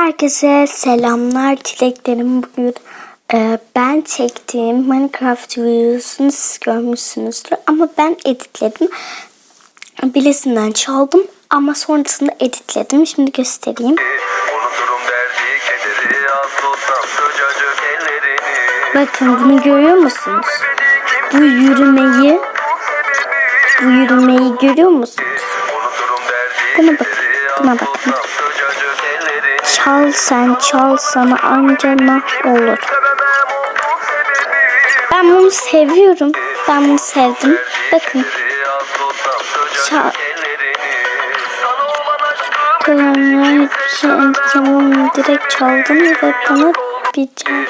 Herkese selamlar, dileklerim bugün. e, ben çektiğim Minecraft videosunu siz görmüşsünüzdür ama ben editledim. Bilesinden çaldım ama sonrasında editledim. Şimdi göstereyim. Bakın bunu görüyor musunuz? Bu yürümeyi, bu yürümeyi görüyor musunuz? Buna bakın, buna bakın. Çal sen çal sana anca olur. Ben bunu seviyorum. Ben bunu sevdim. Bakın. Çal. Kalanlar hiçbir şey endikamam direkt çaldım ve bana bir can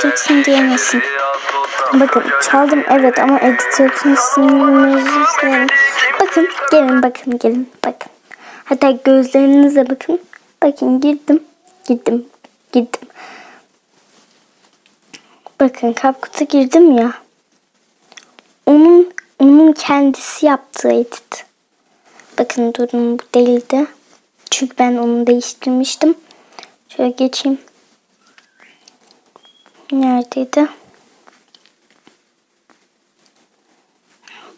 tutsam Bakın çaldım evet ama edit yapısını sinirlenir. Bakın gelin bakın gelin bakın. Hatta gözlerinize bakın. Bakın girdim girdim girdim. Bakın kapkuta girdim ya. Onun onun kendisi yaptığı edit. Bakın durun bu değildi. Çünkü ben onu değiştirmiştim. Şöyle geçeyim. Neredeydi?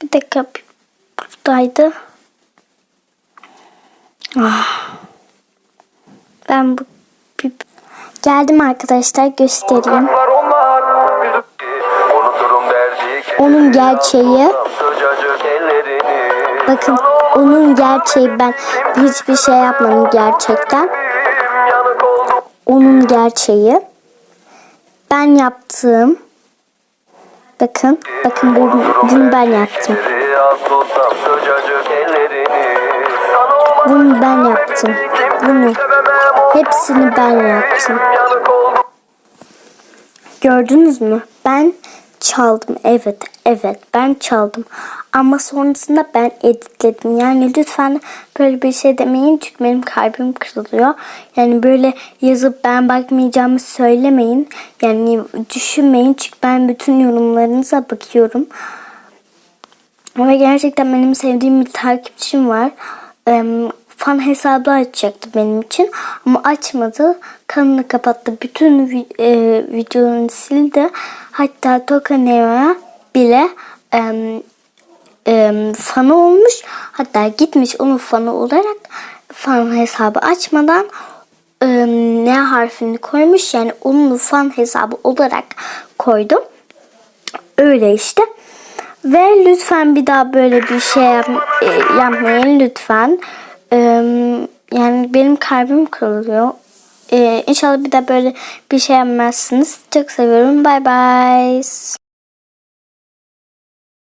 Bir dakika buradaydı. Ah. Ben bu bir- geldim arkadaşlar göstereyim. Onun gerçeği bakın onun gerçeği ben hiçbir şey yapmadım gerçekten. Onun gerçeği ben yaptım. Bakın bakın bunu, bunu ben yaptım. Bunu ben yaptım. Bunu hepsini ben yaptım. Gördünüz mü? Ben çaldım. Evet, evet ben çaldım. Ama sonrasında ben editledim. Yani lütfen böyle bir şey demeyin çünkü benim kalbim kırılıyor. Yani böyle yazıp ben bakmayacağımı söylemeyin. Yani düşünmeyin çünkü ben bütün yorumlarınıza bakıyorum. Ve gerçekten benim sevdiğim bir takipçim var. Fan hesabı açacaktı benim için ama açmadı. Kanalını kapattı. Bütün vi- e, videolarını sildi. Hatta Tokaneo'ya bile em, em, fanı olmuş. Hatta gitmiş onun fanı olarak fan hesabı açmadan em, N harfini koymuş. Yani onun fan hesabı olarak koydu. Öyle işte. Ve lütfen bir daha böyle bir şey yap, e, yapmayın lütfen. Yani benim kalbim kırılıyor. Ee, inşallah bir daha böyle bir şey yapmazsınız. Çok seviyorum. Bye bye.